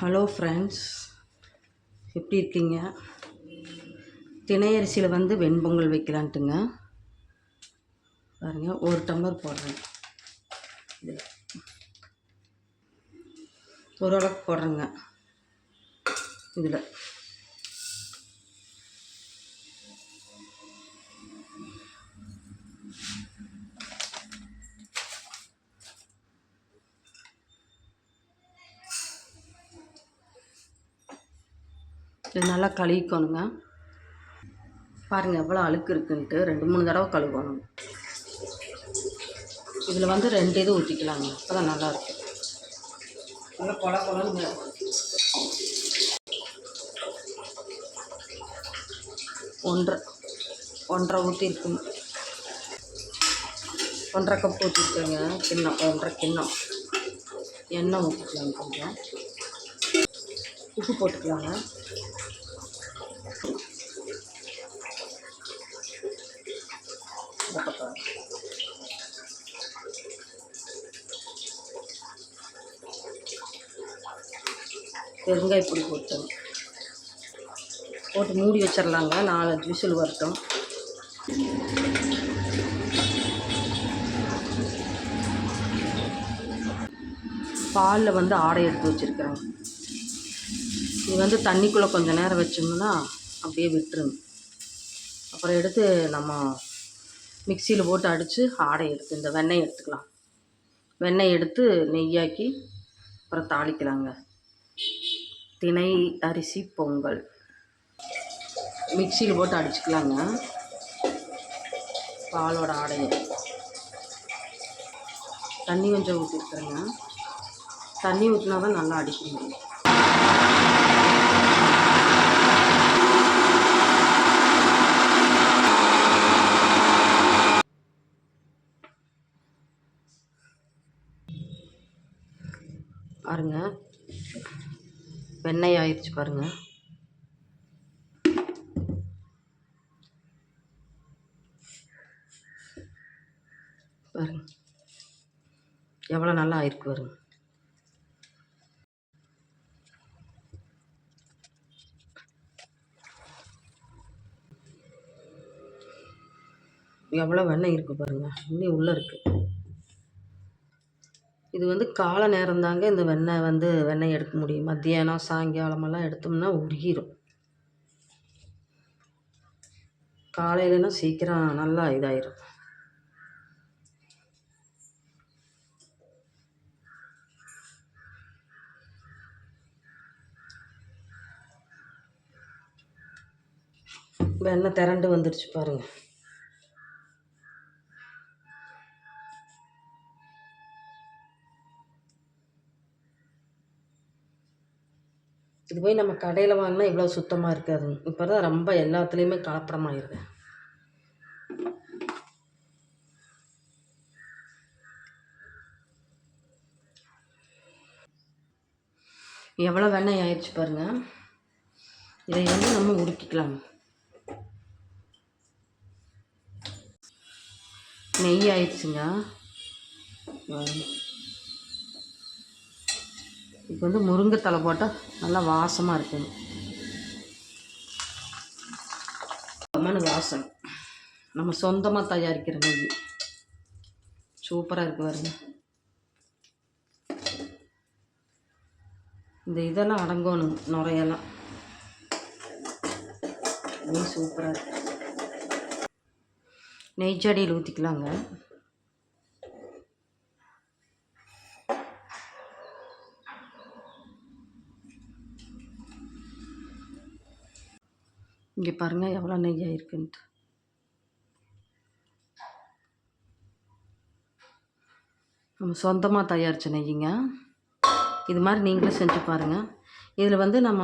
Hello friends எப்படி இருக்கீங்க? தினை அரிசியில் வந்து வெண்பொங்கல் வைக்கலான்ட்டுங்க. பாருங்க ஒரு டம்ளர் போடுறேன். இதில் ஓரளவுக்கு போடுறேங்க. இதில். இது நல்லா கழுவிக்கணுங்க. பாருங்கள் எவ்வளோ அழுக்கு இருக்குன்ட்டு. ரெண்டு மூணு தடவை கழுவணும். இதில் வந்து ரெண்டு இது ஊற்றிக்கலாங்க அப்போ தான் நல்லாயிருக்கும் நல்லா கொல கொலன்னு ஒன்றரை ஒன்றரை ஊற்றிருக்குங்க ஒன்றரை கப் ஊற்றிருக்கேங்க கிண்ணம் ஒன்றரை கிண்ணம். எண்ணெய் ஊற்றிக்கலாங்க கொஞ்சம். உப்பு போட்டுக்கலாங்க இந்த பக்கம் பெருங்காய பொடி போட்டோம். போட்டு மூடி வச்சிடலாங்க. நாலஞ்சு விசில் வரட்டும். பாலில் வந்து ஆடை எடுத்து வச்சுருக்குறேங்க. இது வந்து தண்ணிக்குள்ளே கொஞ்சம் நேரம் வச்சோம்னா அப்படியே விட்டுருங்க. அப்புறம் எடுத்து நம்ம மிக்சியில் போட்டு அடித்து ஆடை எடுத்து இந்த வெண்ணெய் எடுத்துக்கலாம். வெண்ணெய் எடுத்து நெய்யாக்கி அப்புறம் தாளிக்கலாங்க. தினை அரிசி பொங்கல். மிக்சியில் போட்டு அடிச்சுக்கலாங்க. பாலோட ஆடையை. தண்ணி கொஞ்சம் ஊற்றிருக்குறேங்க தண்ணி ஊற்றினா தான் நல்லா அடிக்க முடியும் வெண்ணெய் ஆயிடுச்சு பாருங்க. பாருங்க. எவ்வளோ நல்லா ஆயிருக்கு பாருங்க. எவ்வளோ வெண்ணெய் இருக்குது பாருங்கள் இன்னும் உள்ளே இருக்குது இது வந்து காலை நேரம் தாங்க இந்த வெண்ணெய் வந்து வெண்ணெய் எடுக்க முடியும். மத்தியானம் சாயங்காலமெல்லாம் எடுத்தோம்னா உருகிரும் காலையிலனா சீக்கிரம் நல்லா இதாயிரும். வெண்ணெய் திரண்டு வந்துடுச்சு பாருங்கள் இது போய் நம்ம கடையில் வாங்கினா இவ்வளோ சுத்தமாக இருக்காதுங்க இப்போ தான் ரொம்ப எல்லாத்துலேயுமே கலப்படமாயிருது எவ்வளோ வெண்ணெய் ஆயிடுச்சு பாருங்க. இதை வந்து நம்ம உருக்கிக்கலாம். நெய் ஆயிடுச்சுங்க. இப்போ வந்து முருங்கைத்தலை போட்டால் நல்லா வாசமாக இருக்குங்க மண் வாசம் நம்ம சொந்தமாக தயாரிக்கிற நெய். சூப்பராக இருக்குது பாருங்க. இந்த இதெல்லாம் அடங்கணும் நுரையெல்லாம். நெய் சூப்பராக இருக்கு. நெய் ஊற்றிக்கலாங்க இங்கே பாருங்கள் எவ்வளோ நெய் ஆயிருக்குன்ட்டு. நம்ம சொந்தமாக தயாரித்த நெய்யுங்க இது மாதிரி நீங்களும் செஞ்சு பாருங்கள் இதில் வந்து நம்ம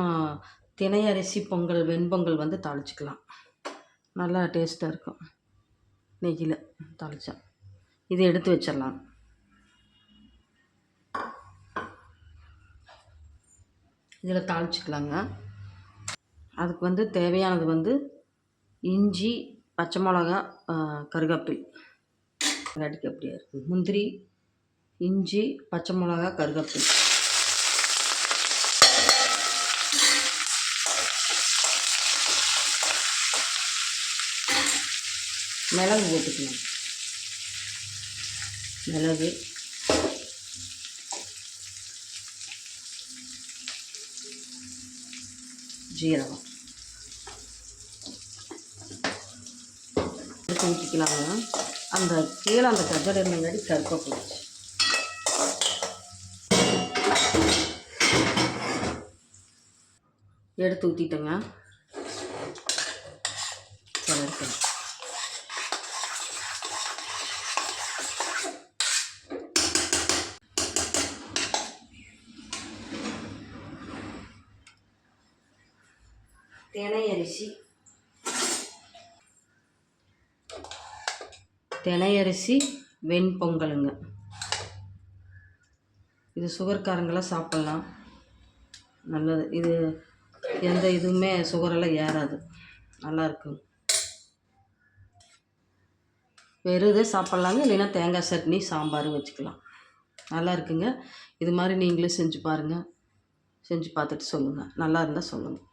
தினை அரிசி பொங்கல் வெண்பொங்கல் வந்து தாளிச்சிக்கலாம். நல்லா டேஸ்ட்டாக இருக்கும். நெய்யில் தாளித்தா இது எடுத்து வச்சிடலாம். இதில் தாளிச்சிக்கலாங்க. அதுக்கு வந்து தேவையானது வந்து இஞ்சி பச்சை மிளகா கருகப்பில். அடிக்க அப்படியே இருக்குது முந்திரி இஞ்சி பச்சை மிளகா கருகப்பில். மிளகு போட்டுக்கலாம். மிளகு. ஜீரகம். ஊற்றிக்கலாங்க அந்த கீழே அந்த கஜர் இருந்தங்காடி கருப்பை போச்சு எடுத்து ஊற்றிட்டேங்க சரி தினை அரிசி தினை வெண்பொங்கலுங்க. இது சுகர்காரங்களாம் சாப்பிட்லாம். நல்லது. இது எந்த இதுவுமே சுகரெல்லாம் ஏறாது. நல்லாயிருக்கு வெறுதே வெறும் இதே சாப்பிட்லாங்க. இல்லைன்னா தேங்காய் சட்னி சாம்பார் வச்சுக்கலாம். நல்லா இருக்குங்க இது மாதிரி நீங்களும் செஞ்சு பாருங்கள் செஞ்சு பார்த்துட்டு சொல்லுங்கள் நல்லா இருந்தால் சொல்லுங்கள்